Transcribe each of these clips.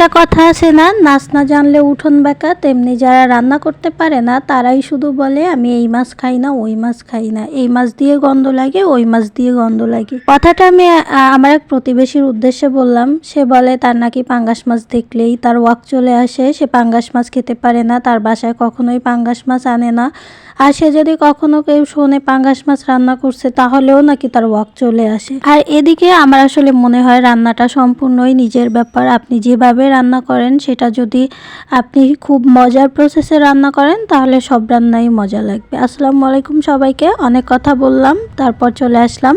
একটা কথা আছে না নাচ না জানলে উঠোন বেঁকা, তেমনি যারা রান্না করতে পারে না, তারাই শুধু বলে, আমি এই মাছ খাই না, ওই মাছ খাই না। এই মাছ দিয়ে গন্ধ লাগে, ওই মাছ দিয়ে গন্ধ লাগে। কথাটা আমি আমার এক প্রতিবেশীর উদ্দেশ্যে বললাম। সে বলে, তার নাকি পাঙ্গাস মাছ দেখলেই তার ওয়াক চলে আসে। সে পাঙ্গাস মাছ খেতে পারে না, তার বাসায় কখনোই পাঙ্গাস মাছ আনে না। আর সে যদি কখনো কেউ শোনে পাঙ্গাস মাছ রান্না করছে, তাহলেও নাকি তার ওয়াক চলে আসে। আর এদিকে আমার আসলে মনে হয়, রান্নাটা সম্পূর্ণই নিজের ব্যাপার। আপনি যেভাবে রান্না করেন, সেটা যদি আপনি খুব মজার প্রসেসে রান্না করেন, তাহলে সব রান্নাই মজা লাগবে। আসসালামু আলাইকুম সবাইকে, অনেক কথা বললাম, তারপর চলে আসলাম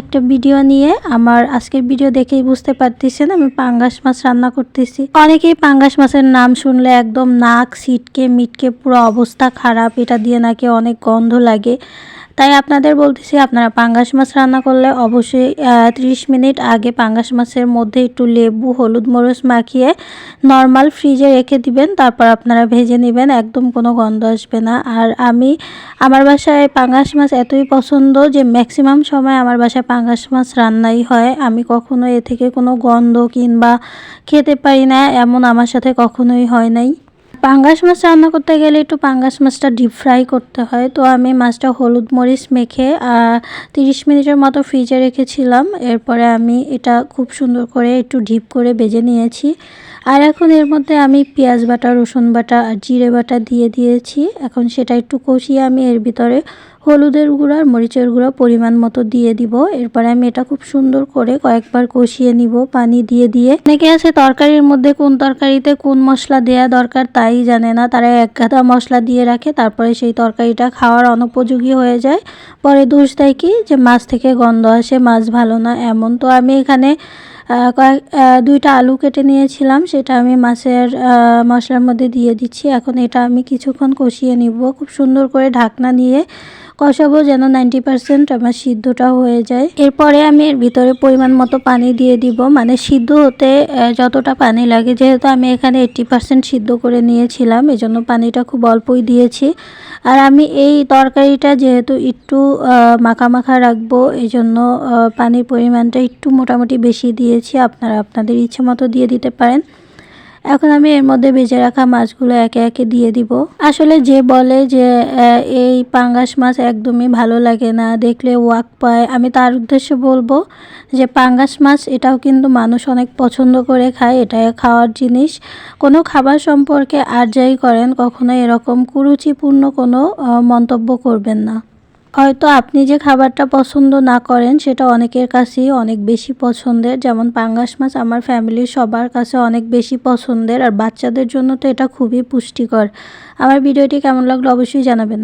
একটা ভিডিও নিয়ে। আমার আজকের ভিডিও দেখেই বুঝতে পারতেছেন, আমি পাঙ্গাস মাছ রান্না করতেছি। অনেকেই পাঙ্গাস মাছের নাম শুনলে একদম নাক সিটকে মিটকে, পুরো অবস্থা খারাপ, এটা দিয়ে নাকি অনেক গন্ধ লাগে। তাই আপনাদের বলতেছি, আপনারা পাঙ্গাস মাছ রান্না করলে অবশ্যই ত্রিশ মিনিট আগে পাঙ্গাস মাছের মধ্যে একটু লেবু, হলুদ মরিচ মাখিয়ে নর্মাল ফ্রিজে রেখে দিবেন, তারপর আপনারা ভেজে নেবেন, একদম কোনো গন্ধ আসবে না। আর আমি, আমার বাসায় পাঙ্গাস মাছ এতই পছন্দ যে ম্যাক্সিমাম সময় আমার বাসায় পাঙ্গাস মাছ রান্নাই হয়। আমি কখনো এ থেকে কোনো গন্ধ কিংবা খেতে পারি না, এমন আমার সাথে কখনোই হয় নাই। পাঙ্গাস মাছ রান্না করতে গেলে একটু পাঙ্গাস মাছটা ডিপ ফ্রাই করতে হয়। তো আমি মাছটা হলুদ মরিচ মেখে তিরিশ মিনিটের মতো ফ্রিজে রেখেছিলাম। এরপরে আমি এটা খুব সুন্দর করে একটু ডিপ করে বেজে নিয়েছি। আর এখন এর মধ্যে আমি পেঁয়াজ বাটা, রসুন বাটা আর জিরে বাটা দিয়ে দিয়েছি। এখন সেটা একটু কষিয়ে আমি এর ভিতরে হলুদের গুঁড়ো আর মরিচের গুঁড়ো পরিমাণ মতো দিয়ে দিব। এরপরে আমি এটা খুব সুন্দর করে কয়েকবার কষিয়ে নিব, পানি দিয়ে দিয়ে। অনেকে আছে তরকারির মধ্যে কোন তরকারিতে কোন মশলা দেয়া দরকার তাই জানে না। তারা এক গাদা মশলা দিয়ে রাখে, তারপরে সেই তরকারিটা খাওয়ার অনুপযোগী হয়ে যায়। পরে দোষ দেয় কি? যে মাছ থেকে গন্ধ আসে, মাছ ভালো না। এমন তো আমি এখানে কয়েক দুইটা আলু কেটে নিয়েছিলাম, সেটা আমি মাছের মশলার মধ্যে দিয়ে দিচ্ছি। এখন এটা আমি কিছুক্ষণ কষিয়ে নিব, খুব সুন্দর করে ঢাকনা নিয়ে কষাবো যেন নাইনটি পার্সেন্ট আমার সিদ্ধটা হয়ে যায়। এরপরে আমি এর ভিতরে পরিমাণ মতো পানি দিয়ে দিব মানে সিদ্ধ হতে যতটা পানি লাগে। যেহেতু আমি এখানে এইট্টি পার্সেন্ট সিদ্ধ করে নিয়েছিলাম, এজন্য পানিটা খুব অল্পই দিয়েছি। আর আমি এই তরকারিটা যেহেতু একটু মাখা রাখব এই জন্য পানির পরিমাণটা একটু মোটামুটি বেশি দিয়েছি। আপনারা আপনাদের ইচ্ছে মতো দিয়ে দিতে পারেন। এখন আমি এর মধ্যে ভেজে রাখা মাছগুলো একে একে দিয়ে দিব। আসলে যে বলে যে এই পাঙ্গাস মাছ একদমই ভালো লাগে না, দেখলে ওয়াক পায়। আমি তার উদ্দেশ্যে বলব যে, পাঙ্গাস মাছ এটাও কিন্তু মানুষ অনেক পছন্দ করে খায় এটা খাওয়ার জিনিস। কোনো খাবার সম্পর্কে আর যাই করেন, কখনো এরকম কুরুচিপূর্ণ কোনো মন্তব্য করবেন না। হয়তো আপনি যে খাবারটা পছন্দ না করেন, সেটা অনেকের কাছেই অনেক বেশি পছন্দের। যেমন পাঙ্গাস মাছ আমার ফ্যামিলির সবার কাছে অনেক বেশি পছন্দের, আর বাচ্চাদের জন্য তো এটা খুবই পুষ্টিকর। আমার ভিডিওটি কেমন লাগল অবশ্যই জানাবেন।